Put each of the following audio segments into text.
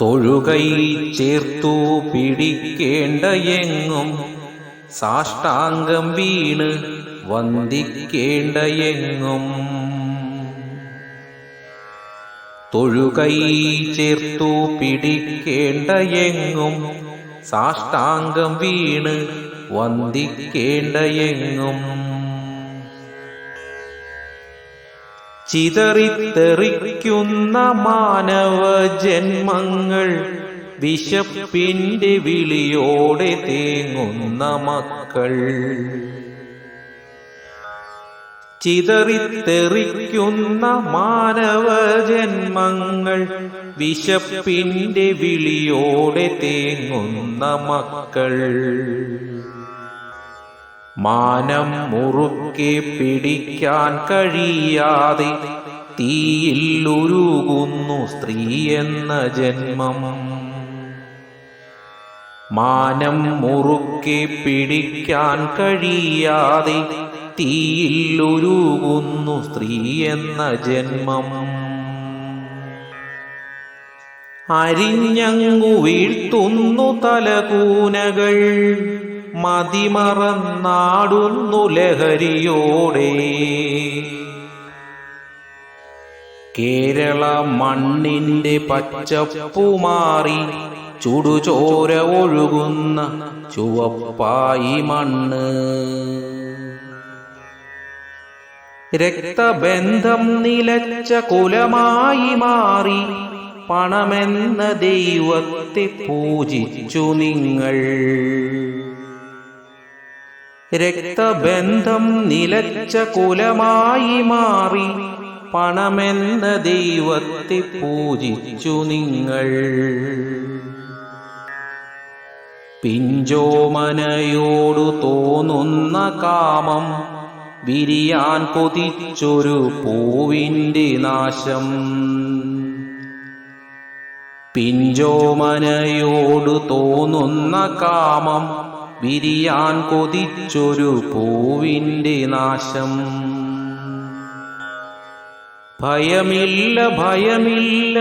തൊഴുകൈ ചേർത്തു പിടിക്കേണ്ട എങ്ങും സാഷ്ടാംഗം വീണ് വന്ദിക്കേണ്ട എങ്ങും. തൊഴുകൈ ചേർത്തു പിടിക്കേണ്ട എങ്ങും സാഷ്ടാംഗം വീണ് വന്ദിക്കേണ്ട എങ്ങും. ചിതറിത്തെറിക്കുന്ന മാനവ ജന്മങ്ങൾ വിശപ്പിന്റെ വിളിയോടെ തേങ്ങുന്ന മക്കൾ. ചിതറിത്തെറിക്കുന്ന മാനവ ജന്മങ്ങൾ വിശപ്പിന്റെ വിളിയോടെ തേങ്ങുന്ന മക്കൾ. മാനം മുറുക്കി പിടിക്കാൻ കഴിയാതെ തീയിൽ ഉരുകുന്നു സ്ത്രീ എന്ന ജന്മം. മാനം മുറുക്കി പിടിക്കാൻ കഴിയാതെ തീയിൽ ഉരുകുന്നു സ്ത്രീ എന്ന ജന്മം. അരിഞ്ഞങ്ങു വീഴ്ത്തുന്നു തലകൂനകൾ. മതിമറന്നാടുന്നു ലഹരിയോടെ. കേരള മണ്ണിന്റെ പച്ചപ്പുമാറി ചുടുചോര ഒഴുകുന്ന ചുവപ്പായി മണ്ണ്. രക്തബന്ധം നിലച്ച കുലമായി മാറി പണമെന്ന ദൈവത്തെ പൂജിച്ചു നിങ്ങൾ. രക്തബന്ധം നിലച്ച കുലമായി മാറി പണമെന്ന ദൈവത്തെ പൂജിച്ചു നിങ്ങൾ. പിഞ്ചോമനയോടു തോന്നുന്ന കാമം വിരിയാൻ കൊതിച്ചൊരു പൂവിന്റെ നാശം. പിഞ്ചോമനയോടു തോന്നുന്ന കാമം വിരിയാൻ കൊതിച്ചൊരു പൂവിന്റെ നാശം. ഭയമില്ല ഭയമില്ല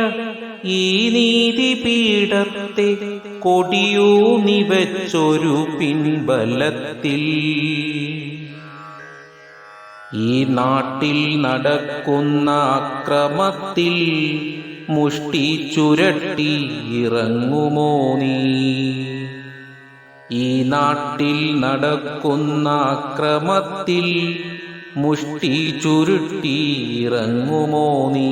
ഈ നീതി നീതിപീഠത്തെ കൊടിയൂന്നി നിവച്ചൊരു പിൻബലത്തിൽ. ഈ നാട്ടിൽ നടക്കുന്ന അക്രമത്തിൽ മുഷ്ടി ചുരട്ടി ഇറങ്ങുമോ നീ? ഈ നാട്ടിൽ നടക്കുന്ന അക്രമത്തിൽ മുഷ്ടി ചുരുട്ടി ഇറങ്ങുമോ നീ?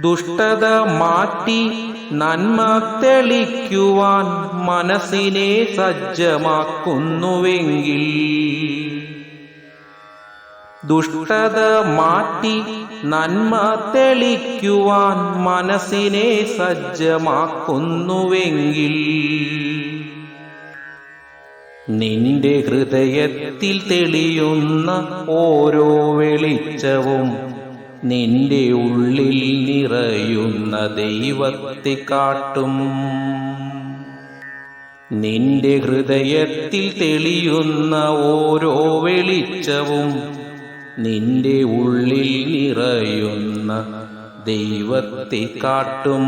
ദുഷ്ടത മാറ്റി നന്മ തെളിക്കുവാൻ മനസ്സിനെ സജ്ജമാക്കുന്നുവെങ്കിൽ ദുഷ്ടത മാറ്റി നന്മ തെളിക്കുവാൻ മനസ്സിനെ സജ്ജമാക്കുന്നുവെങ്കിൽ നിന്റെ ഹൃദയത്തിൽ തെളിയുന്ന ഓരോ വെളിച്ചവും നിന്റെ ഉള്ളിൽ നിറയുന്ന ദൈവത്തെ കാട്ടും. നിന്റെ ഹൃദയത്തിൽ തെളിയുന്ന ഓരോ വെളിച്ചവും നിന്റെ ഉള്ളിൽ നിറയുന്ന ദൈവത്തെ കാട്ടും.